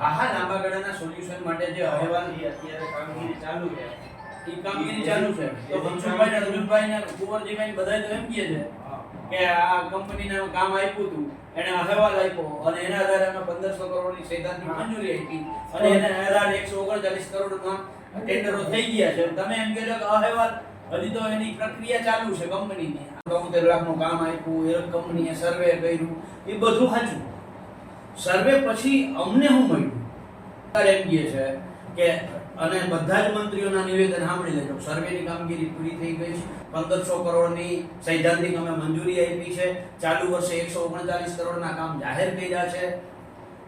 હા હા લાંબા ગાળાના સોલ્યુશન માટે જે અહેવાલ અત્યારે કામગીરી ચાલુ છે. એ કામગીરી ચાલુ છે. તો મનસુખભાઈ ને અર્જુનભાઈ ને કુંવરજીભાઈ બધા તો એમ કહે છે કે આ કંપનીને કામ આપ્યું હતું. એને અહેવાલ આપ્યો અને એના આધારે અમે પંદરસો કરોડની સૈદ્ધાંતિક મંજૂરી આપી. અને એના આધારે એકસો ઓગણચાલીસ કરોડમાં ટેન્ડરો થઈ ગયા છે. તમે એમ કહો કે અહેવાલ હજી તો એની પ્રક્રિયા ચાલુ છે કંપનીની. લાખ લાખનું કામ આપ્યું એ કંપનીએ સર્વે કર્યું એ બધું સાચું. સર્વે પછી અમને શું મળ્યું? એમ કહે છે કે, અને બધા જ મંત્રીઓના નિવેદન સાંભળી લેજો. સર્વેની કામગીરી પૂરી થઈ ગઈ છે. પંદરસો કરોડની સૈદ્ધાંતિક અમે મંજૂરી આપી છે. ચાલુ વર્ષે એકસો ઓગણચાલીસ કરોડના કામ જાહેર કર્યા છે.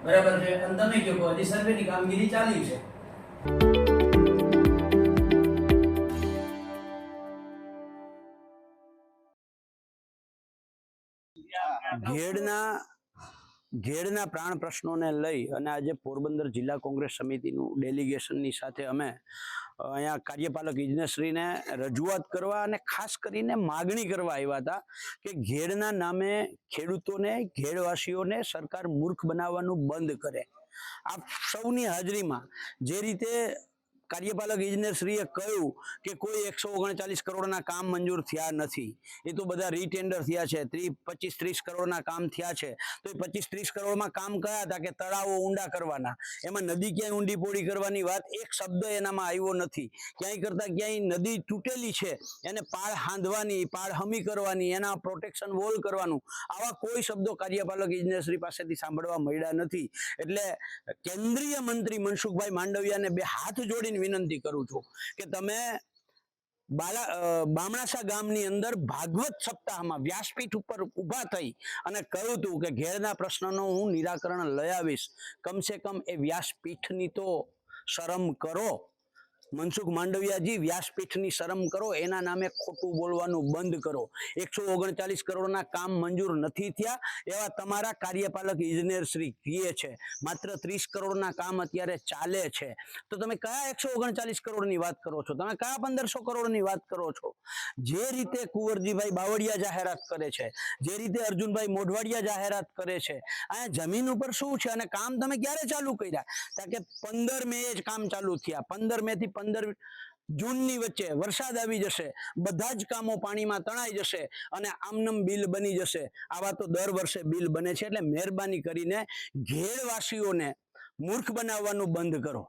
બરાબર છે? અને તમે કહો હજી સર્વેની કામગીરી ચાલી છે. ઘેડના ઘેડના પ્રાણ પ્રશ્નોને લઈ અને આજે પોરબંદર જિલ્લા કોંગ્રેસ સમિતિનું ડેલિગેશનની સાથે અમે અહીંયા કાર્યપાલક ઇજનેશ્રીને રજૂઆત કરવા અને ખાસ કરીને માગણી કરવા આવ્યા હતા કે ઘેડના નામે ખેડૂતોને, ઘેડવાસીઓને સરકાર મૂર્ખ બનાવવાનું બંધ કરે. આ સૌની હાજરીમાં જે રીતે કાર્યપાલક ઇજનેરશ્રીએ કહ્યું કે કોઈ એકસો ઓગણચાલીસ કરોડના કામ મંજૂર થયા નથી. એ તો બધા રીટેન્ડર થયા છે. ત્રીસ પચીસ, ત્રીસ કરોડના કામ થયા છે. તો એ પચીસ, ત્રીસ કરોડમાં કામ કયા હતા કે તળાવો ઊંડા કરવાના? એમાં નદી ક્યાંય ઊંડી પોડી કરવાની વાત એક શબ્દ એનામાં આવ્યો નથી. ક્યાંય કરતાં ક્યાંય નદી તૂટેલી છે. એને પાળ હાંધવાની, પાળ હમી કરવાની, એના પ્રોટેક્શન વોલ કરવાનું, આવા કોઈ શબ્દો કાર્યપાલક ઇજનેરશ્રી પાસેથી સાંભળવા મળ્યા નથી. એટલે કેન્દ્રીય મંત્રી મનસુખભાઈ માંડવિયાને બે હાથ જોડીને વિનંતી કરું છું કે તમે બાલા બામણાસા ગામની અંદર ભાગવત સપ્તાહમાં વ્યાસપીઠ ઉપર ઊભા થઈ અને કહ્યું હતું કે ઘેરના પ્રશ્નનો હું નિરાકરણ લઈ આવીશ. કમસે કમ એ વ્યાસપીઠની તો શરમ કરો. મનસુખ માંડવિયાજી વ્યાસપીઠની શરમ કરો, એના નામે ખોટું બોલવાનું બંધ કરો. એકસો ઓગણચાલીસ કરોડના કામ મંજૂર નથી થયા, એવા તમારા કાર્યપાલક ઇજનેર શ્રી કહે છે. માત્ર ત્રીસ કરોડના કામ અત્યારે ચાલે છે. તો તમે કયા એકસો ઓગણચાલીસ કરોડની વાત કરો છો? તમે કયા પંદરસો કરોડની વાત કરો છો? જે રીતે કુંવરજીભાઈ બાવળિયા જાહેરાત કરે છે, જે રીતે અર્જુનભાઈ મોઢવાડિયા જાહેરાત કરે છે, અહીંયા જમીન ઉપર શું છે અને કામ તમે ક્યારે ચાલુ કર્યા? કારણ કે પંદર મે જ કામ ચાલુ થયા. પંદર મે થી પંદર જૂનની વચ્ચે વરસાદ આવી જશે, બધા જ કામો પાણીમાં તણાઈ જશે અને આમનમ બિલ બની જશે. આવા તો દર વર્ષે બિલ બને છે, એટલે મહેરબાની કરીને ઘેરવાસીઓને મૂર્ખ બનાવવાનું બંધ કરો.